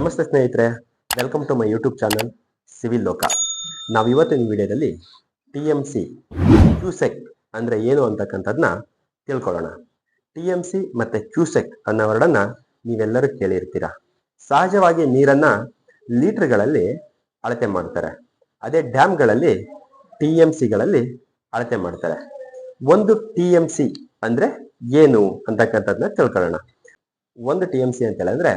ನಮಸ್ತೆ ಸ್ನೇಹಿತರೆ welcome to my YouTube channel civil Loka ನಾವು ಇವತ್ತಿನ ವಿಡಿಯೋದಲ್ಲಿ ಟಿ ಎಂ ಸಿ ಕ್ಯೂಸೆಕ್ ಅಂದ್ರೆ ಏನು ಅಂತಕ್ಕಂಥದ್ದನ್ನ ತಿಳ್ಕೊಳ್ಳೋಣ. ಟಿ ಎಂ ಸಿ ಮತ್ತೆ ಕ್ಯೂಸೆಕ್ ಅನ್ನೋ ನೀವೆಲ್ಲರೂ ಕೇಳಿರ್ತೀರ. ಸಹಜವಾಗಿ ನೀರನ್ನ ಲೀಟರ್ಗಳಲ್ಲಿ ಅಳತೆ ಮಾಡ್ತಾರೆ. ಅದೇ ಡ್ಯಾಮ್ಗಳಲ್ಲಿ ಟಿ ಎಂ ಸಿಗಳಲ್ಲಿ ಅಳತೆ ಮಾಡ್ತಾರೆ. ಒಂದು ಟಿ ಎಂ ಸಿ ಅಂದ್ರೆ ಏನು ಅಂತಕ್ಕಂಥದ್ದನ್ನ ತಿಳ್ಕೊಳ್ಳೋಣ. ಒಂದು ಟಿ ಎಂ ಸಿ ಅಂತ ಹೇಳಿದ್ರೆ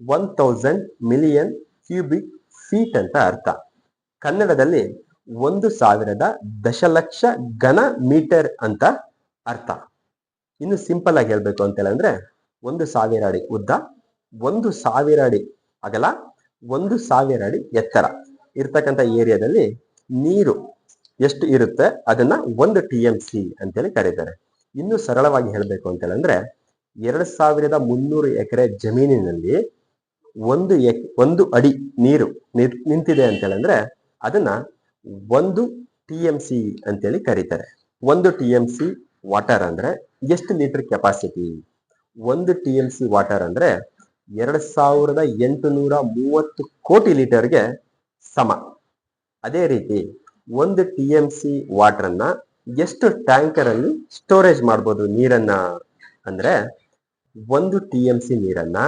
one thousand million cubic feet ಅಂತ ಅರ್ಥ. ಕನ್ನಡದಲ್ಲಿ ಒಂದು ಸಾವಿರದ ದಶಲಕ್ಷ ಘನ ಮೀಟರ್ ಅಂತ ಅರ್ಥ. ಇನ್ನು ಸಿಂಪಲ್ ಆಗಿ ಹೇಳ್ಬೇಕು ಅಂತ ಹೇಳಿದ್ರೆ ಒಂದು ಸಾವಿರ ಅಡಿ ಉದ್ದ, ಒಂದು ಸಾವಿರ ಅಡಿ ಅಗಲ, ಒಂದು ಸಾವಿರ ಅಡಿ ಎತ್ತರ. ಇರ್ತಕ್ಕಂಥ ಏರಿಯಾದಲ್ಲಿ ನೀರು ಎಷ್ಟು ಇರುತ್ತೆ ಅದನ್ನ ಒಂದು ಟಿ ಎಂ ಸಿ ಅಂತೇಳಿ ಕರೀತಾರೆ. ಇನ್ನು ಸರಳವಾಗಿ ಹೇಳಬೇಕು ಅಂತ ಹೇಳಿದ್ರೆ ಎರಡ್ ಸಾವಿರದ ಮುನ್ನೂರು ಎಕರೆ ಜಮೀನಿನಲ್ಲಿ ಒಂದು ಎಕ್, ಒಂದು ಅಡಿ ನೀರು ನಿಂತಿದೆ ಅಂತ ಹೇಳಂದ್ರೆ ಅದನ್ನ ಒಂದು ಟಿ ಎಂ ಸಿ ಅಂತೇಳಿ ಕರೀತಾರೆ. ಒಂದು ಟಿ ಎಂ ಸಿ ವಾಟರ್ ಅಂದ್ರೆ ಎಷ್ಟು ಲೀಟರ್ ಕೆಪಾಸಿಟಿ ಒಂದು ಟಿ ಎಂ ಸಿ ವಾಟರ್ ಅಂದ್ರೆ ಎರಡ್ ಸಾವಿರದ ಎಂಟುನೂರ ಮೂವತ್ತು ಕೋಟಿ ಲೀಟರ್ಗೆ ಸಮ. ಅದೇ ರೀತಿ ಒಂದು ಟಿ ಎಂ ಸಿ ವಾಟರ್ ಅನ್ನ ಎಷ್ಟು ಟ್ಯಾಂಕರ್ ಅಲ್ಲಿ ಸ್ಟೋರೇಜ್ ಮಾಡ್ಬೋದು ನೀರನ್ನ? ಅಂದ್ರೆ ಒಂದು ಟಿ ಎಂ ಸಿ ನೀರನ್ನ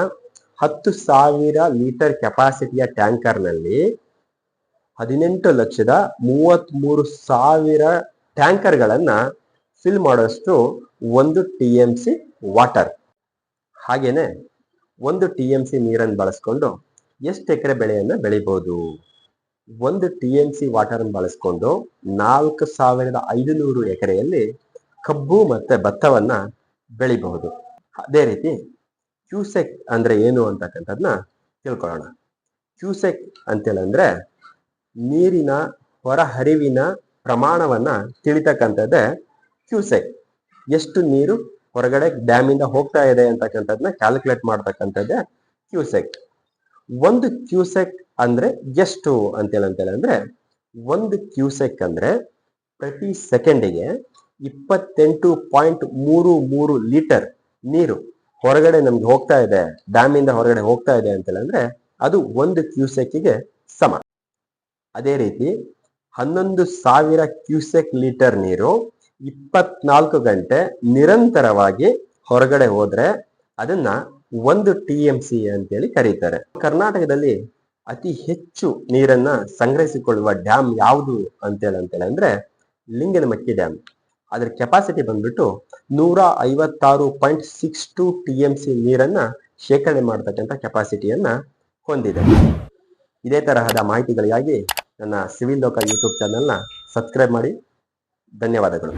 ಹತ್ತು ಸಾವಿರ ಲೀಟರ್ ಕೆಪಾಸಿಟಿಯ ಟ್ಯಾಂಕರ್ನಲ್ಲಿ ಹದಿನೆಂಟು ಲಕ್ಷದ ಮೂವತ್ತ್ ಮೂರು ಸಾವಿರ ಟ್ಯಾಂಕರ್ಗಳನ್ನು ಫಿಲ್ ಮಾಡೋಷ್ಟು ಒಂದು ಟಿ ಎಂ ಸಿ ವಾಟರ್. ಹಾಗೇನೆ ಒಂದು ಟಿ ಎಂ ಸಿ ನೀರನ್ನು ಬಳಸ್ಕೊಂಡು ಎಷ್ಟು ಎಕರೆ ಬೆಳೆಯನ್ನು ಬೆಳಿಬೋದು? ಒಂದು ಟಿ ಎಂ ಸಿ ವಾಟರ್ ಬಳಸ್ಕೊಂಡು ನಾಲ್ಕು ಸಾವಿರದ ಐದುನೂರು ಎಕರೆಯಲ್ಲಿ ಕಬ್ಬು ಮತ್ತೆ ಭತ್ತವನ್ನು ಬೆಳಿಬಹುದು. ಅದೇ ರೀತಿ ಕ್ಯೂಸೆಕ್ ಅಂದ್ರೆ ಏನು ಅಂತಕ್ಕಂಥದ್ನ ತಿಳ್ಕೊಳ್ಳೋಣ. ಕ್ಯೂಸೆಕ್ ಅಂತೇಳಂದ್ರೆ ನೀರಿನ ಹೊರಹರಿವಿನ ಪ್ರಮಾಣವನ್ನ ತಿಳಿತಕ್ಕಂಥದ್ದೇ ಕ್ಯೂಸೆಕ್. ಎಷ್ಟು ನೀರು ಹೊರಗಡೆ ಡ್ಯಾಮಿಂದ ಹೋಗ್ತಾ ಇದೆ ಅಂತಕ್ಕಂಥದ್ನ ಕ್ಯಾಲ್ಕುಲೇಟ್ ಮಾಡ್ತಕ್ಕಂಥದ್ದೇ ಕ್ಯೂಸೆಕ್. ಒಂದು ಕ್ಯೂಸೆಕ್ ಅಂದ್ರೆ ಎಷ್ಟು ಅಂತೇಳಂತೇಳಂದ್ರೆ ಒಂದು ಕ್ಯೂಸೆಕ್ ಅಂದ್ರೆ ಪ್ರತಿ ಸೆಕೆಂಡಿಗೆ ಇಪ್ಪತ್ತೆಂಟು ಪಾಯಿಂಟ್ ಮೂರು ಮೂರು ಲೀಟರ್ ನೀರು ಹೊರಗಡೆ ನಮ್ಗೆ ಹೋಗ್ತಾ ಇದೆ, ಡ್ಯಾಮಿಂದ ಹೊರಗಡೆ ಹೋಗ್ತಾ ಇದೆ ಅಂತೇಳಿ ಅಂದ್ರೆ ಅದು ಒಂದು ಕ್ಯೂಸೆಕ್ಗೆ ಸಮ. ಅದೇ ರೀತಿ ಹನ್ನೊಂದು ಸಾವಿರ ಕ್ಯೂಸೆಕ್ ಲೀಟರ್ ನೀರು ಇಪ್ಪತ್ನಾಲ್ಕು ಗಂಟೆ ನಿರಂತರವಾಗಿ ಹೊರಗಡೆ ಹೋದ್ರೆ ಅದನ್ನ ಒಂದು ಟಿ ಎಂ ಸಿ ಅಂತೇಳಿ ಕರೀತಾರೆ. ಕರ್ನಾಟಕದಲ್ಲಿ ಅತಿ ಹೆಚ್ಚು ನೀರನ್ನ ಸಂಗ್ರಹಿಸಿಕೊಳ್ಳುವ ಡ್ಯಾಮ್ ಯಾವುದು ಅಂತೇಳಿ ಅಂತೇಳಿ ಅಂದ್ರೆ ಲಿಂಗನಮಕ್ಕಿ ಡ್ಯಾಮ್. ಅದ್ರ ಕೆಪಾಸಿಟಿ ಬಂದ್ಬಿಟ್ಟು ನೂರ ಐವತ್ತಾರು point six two T M C ನೀರನ್ನ ಶೇಖರಣೆ ಮಾಡತಕ್ಕಂಥ ಕೆಪಾಸಿಟಿಯನ್ನ ಹೊಂದಿದೆ. ಇದೇ ತರಹದ ಮಾಹಿತಿಗಳಿಗಾಗಿ ನನ್ನ ಸಿವಿಲ್ ಲೋಕ ಯೂಟ್ಯೂಬ್ ಚಾನೆಲ್ನ ಸಬ್ಸ್ಕ್ರೈಬ್ ಮಾಡಿ. ಧನ್ಯವಾದಗಳು.